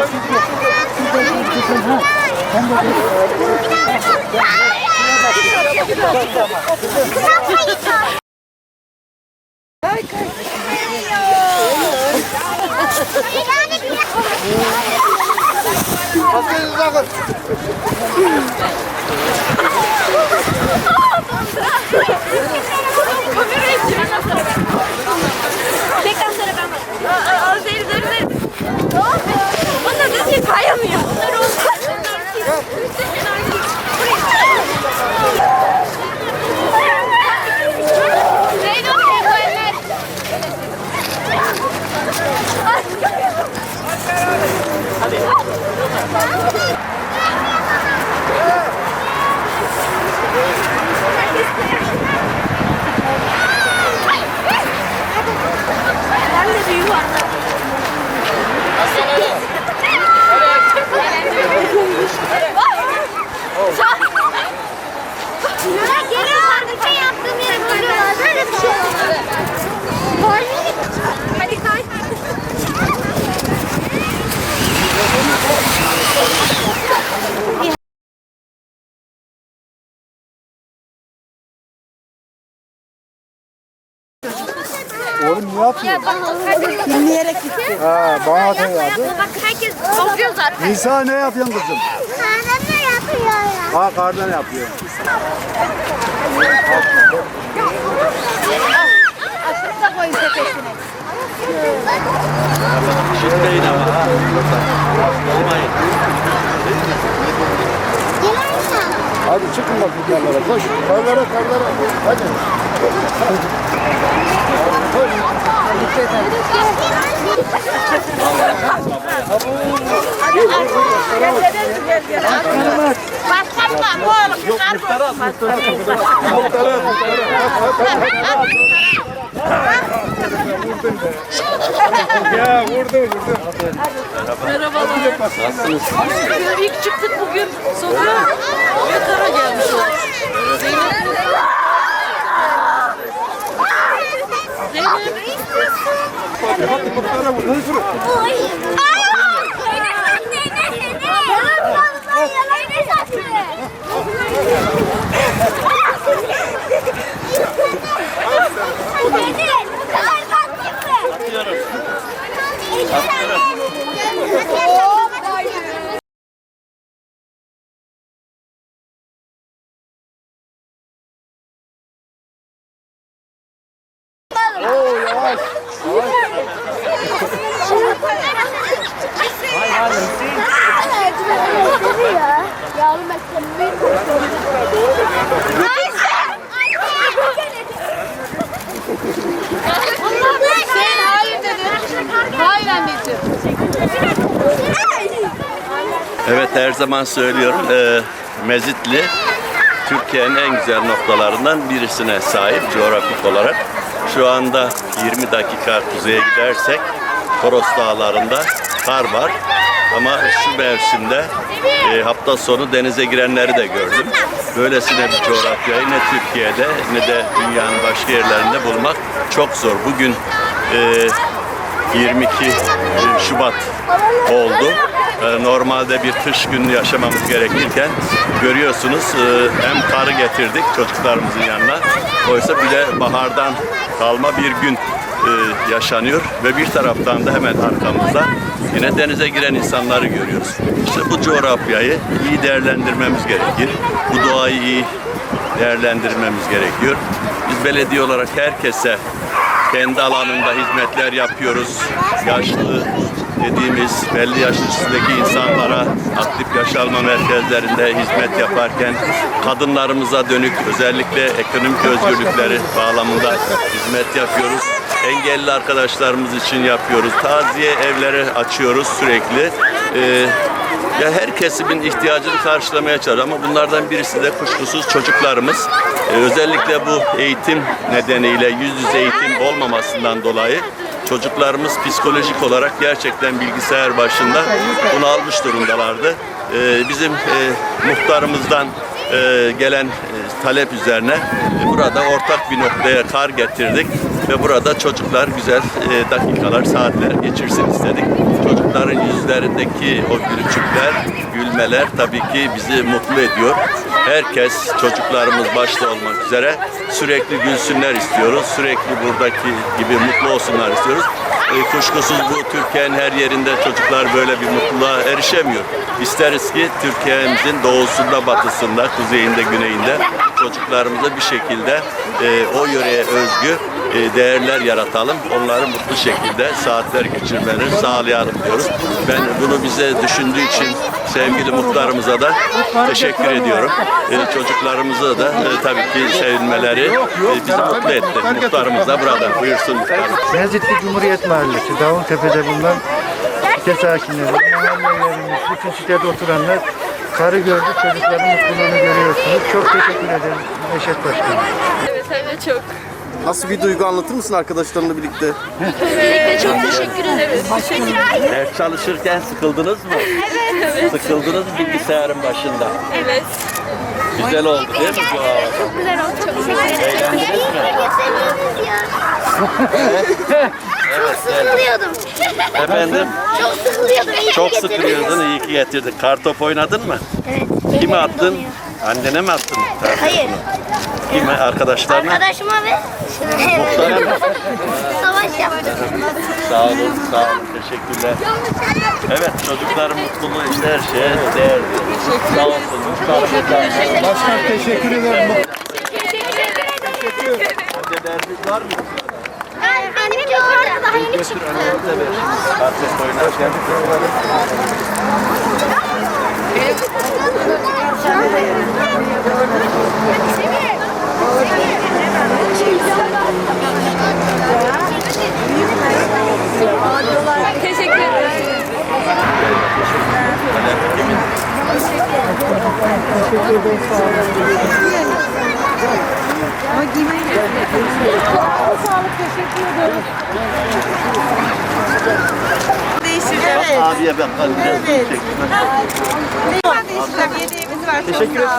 박수 누나가 で。Oğlum ne yapıyorsun? Ya bak herkes Dinleyerek gitti. Ha, bana da yapma yapma bak herkes bakıyor zaten. Nisa ne yapıyorsun kızım? Karnım yapıyor ya. Ha kardan yapıyor. Çıkın bakayım yerlere. Koş. Karlara karlara. Hadi. Başkanım bu oğlum çıkar bu. Ya vurdu vurdu. Nasılsınız? İlk çıktık bugün. Sonra Evet her zaman söylüyorum. eee, Mezitli Türkiye'nin en güzel noktalarından birisine sahip coğrafik olarak. Şu anda 20 dakika kuzeye gidersek Toros Dağları'nda kar var. Ama şu mevsimde eee, hafta sonu denize girenleri de gördüm. Böylesine bir coğrafyayı ne Türkiye'de ne de dünyanın başka yerlerinde bulmak çok zor. Bugün eee 22 Şubat oldu. Ee, Normalde bir kış günü yaşamamız gerekirken görüyorsunuz e, hem karı getirdik çocuklarımızın yanına. Oysa bile bahardan kalma bir gün e, yaşanıyor ve bir taraftan da hemen arkamızda yine denize giren insanları görüyoruz. İşte bu coğrafyayı iyi değerlendirmemiz gerekir. Bu doğayı iyi değerlendirmemiz gerekiyor. Biz belediye olarak herkese kendi alanında hizmetler yapıyoruz. Yaşlı dediğimiz belli yaş üstündeki insanlara aktif yaş alma merkezlerinde hizmet yaparken kadınlarımıza dönük özellikle ekonomik özgürlükleri bağlamında hizmet yapıyoruz. Engelli arkadaşlarımız için yapıyoruz. Taziye evleri açıyoruz sürekli. Ee, ya her kesimin ihtiyacını karşılamaya çalışıyor ama bunlardan birisi de kuşkusuz çocuklarımız. Ee, özellikle bu eğitim nedeniyle yüz yüze eğitim olmamasından dolayı çocuklarımız psikolojik olarak gerçekten bilgisayar başında bunalmış durumdalardı. Ee, bizim e, muhtarımızdan e, gelen e, talep üzerine e, burada ortak bir noktaya kar getirdik ve burada çocuklar güzel e, dakikalar, saatler geçirsin istedik. Çocukların yüzlerindeki o gülücükler, gülmeler tabii ki bizi mutlu ediyor. Herkes çocuklarımız başta olmak üzere sürekli gülsünler istiyoruz. Sürekli buradaki gibi mutlu olsunlar istiyoruz. E, kuşkusuz bu Türkiye'nin her yerinde çocuklar böyle bir mutluluğa erişemiyor. İsteriz ki Türkiye'mizin doğusunda, batısında, kuzeyinde, güneyinde çocuklarımıza bir şekilde e, o yöreye özgü e, değerler yaratalım. Onları mutlu şekilde saatler geçirmelerini sağlayalım diyoruz. Ben bunu bize düşündüğü için sevgili muhtarımıza da teşekkür ediyorum. E, çocuklarımıza da e, tabii ki sevinmeleri e, bizi mutlu etti. Muhtarımız da burada. Buyursun muhtarım. Mezitli Cumhuriyet Mahallesi, Davultepe'de bulunan site sakinleri, mahallelerimiz, bütün sitede oturanlar karı gördük, çocukların mutluluğunu görüyorsunuz. Çok teşekkür ederim Neşet Başkanım. Evet evet çok. Nasıl bir duygu anlatır mısın arkadaşlarınla birlikte? Özellikle çok teşekkür ederiz. Ders çalışırken sıkıldınız mı? Evet. Sıkıldınız mı bilgisayarın başında? Evet. Güzel oldu değil mi? Çok güzel oldu. Çok teşekkür ederim. Eğlendiniz mi? Çok sıkılıyordum. Efendim? Çok sıkılıyordum. Çok sıkılıyordun, iyi ki getirdin. Kartop oynadın mı? Evet. Kime attın? donuyor. Annene mi attın? Hayır. Kime? Arkadaşlarına? Arkadaşıma ve savaş yaptım. Sağ olun, sağ olun. Teşekkürler. Evet, çocukların mutluluğu işte her şeye değerli. Sağ olsun. Muhtarımız da. Başkan teşekkür ederim. Ödeleriniz var mı? Benim yukarıda daha yeni çıktı. Kartop oynarken. Teşekkür ederim. Abiye ben biraz çektim. Yediğimiz var. Teşekkür ederim.